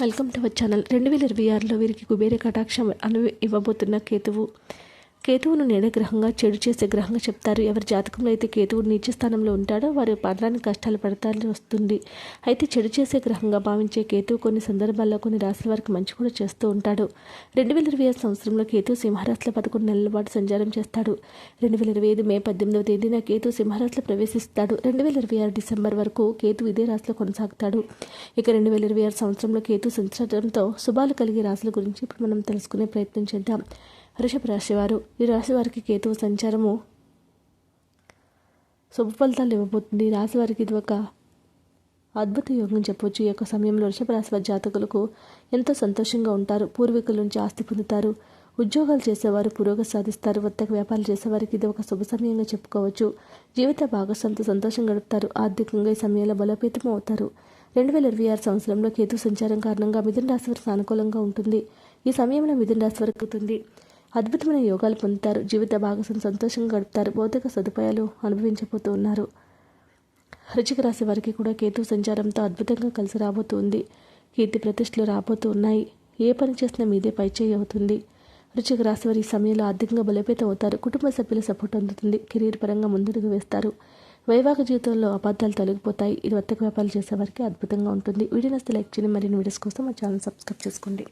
Welcome to our channel. రెండు వేల ఇరవై ఆరులో వీరికి కుబేర కటాక్షం అను ఇవ్వబోతున్న కేతువు. కేతువును నేడ గ్రహంగా చెడు చేసే గ్రహంగా చెప్తారు. ఎవరి జాతకంలో అయితే కేతువు నీచ స్థానంలో ఉంటాడో వారి పడడానికి కష్టాలు పడతాలు వస్తుంది. అయితే చెడు చేసే గ్రహంగా భావించే కేతువు కొన్ని సందర్భాల్లో కొన్ని రాశుల వారికి మంచి కూడా చేస్తూ ఉంటాడు. రెండు వేల ఇరవై ఆరు సంవత్సరంలో కేతు సింహరాశిలో పదకొండు నెలల పాటు సంచారం చేస్తాడు. రెండు వేల ఇరవై ఐదు మే పద్దెనిమిదవ తేదీన కేతు సింహరాశిలో ప్రవేశిస్తాడు. రెండు వేల ఇరవై ఆరు డిసెంబర్ వరకు కేతు ఇదే రాశిలో కొనసాగుతాడు. ఇక రెండు వేల ఇరవై ఆరు సంవత్సరంలో కేతు సంచారంతో శుభాలు కలిగే రాశుల గురించి ఇప్పుడు మనం తెలుసుకునే ప్రయత్నం చేద్దాం. వృషభ రాశివారు. ఈ రాశి వారికి కేతువు సంచారము శుభ ఫలితాలు ఇవ్వబోతుంది. రాశి వారికి ఇది ఒక అద్భుత యోగం చెప్పవచ్చు ఈ యొక్క సమయంలో వృషభ రాశి వారి జాతకులకు ఎంతో సంతోషంగా ఉంటారు. పూర్వీకుల నుంచి ఆస్తి పొందుతారు. ఉద్యోగాలు చేసేవారు పురోగతి సాధిస్తారు. వర్తక వ్యాపారాలు చేసేవారికి ఇది ఒక శుభ సమయంగా చెప్పుకోవచ్చు. జీవిత భాగస్వామితో సంతోషం గడుపుతారు. ఆర్థికంగా ఈ సమయంలో బలోపేతం అవుతారు. రెండు వేల ఇరవై ఆరు సంవత్సరంలో కేతు సంచారం కారణంగా మిథున రాశి వారికి సానుకూలంగా ఉంటుంది. ఈ సమయంలో మిథున రాశి వరకు అద్భుతమైన యోగాలు పొందుతారు. జీవిత భాగస్వామి సంతోషంగా గడుపుతారు. భౌతిక సదుపాయాలు అనుభవించబోతూ ఉన్నారు. రుచికి రాశి వారికి కూడా కేతు సంచారంతో అద్భుతంగా కలిసి రాబోతుంది. కీర్తి ప్రతిష్టలు రాబోతూ ఉన్నాయి. ఏ పని చేసినా మీదే పైచేయి అవుతుంది. రుచిక రాశి వారి సమయంలో ఆర్థికంగా బలోపేతం అవుతారు. కుటుంబ సభ్యుల సపోర్ట్ అందుతుంది. కెరీర్ పరంగా ముందడుగు వేస్తారు. వైవాహిక జీవితంలో అబద్ధాలు తొలగిపోతాయి. ఇది వర్తక వ్యాపారాలు చేసేవారికి అద్భుతంగా ఉంటుంది. వీడియో నస్తే లైక్ చేయండి. మరిన్ని వీడియోస్ కోసం మా ఛానల్ సబ్స్క్రైబ్ చేసుకోండి.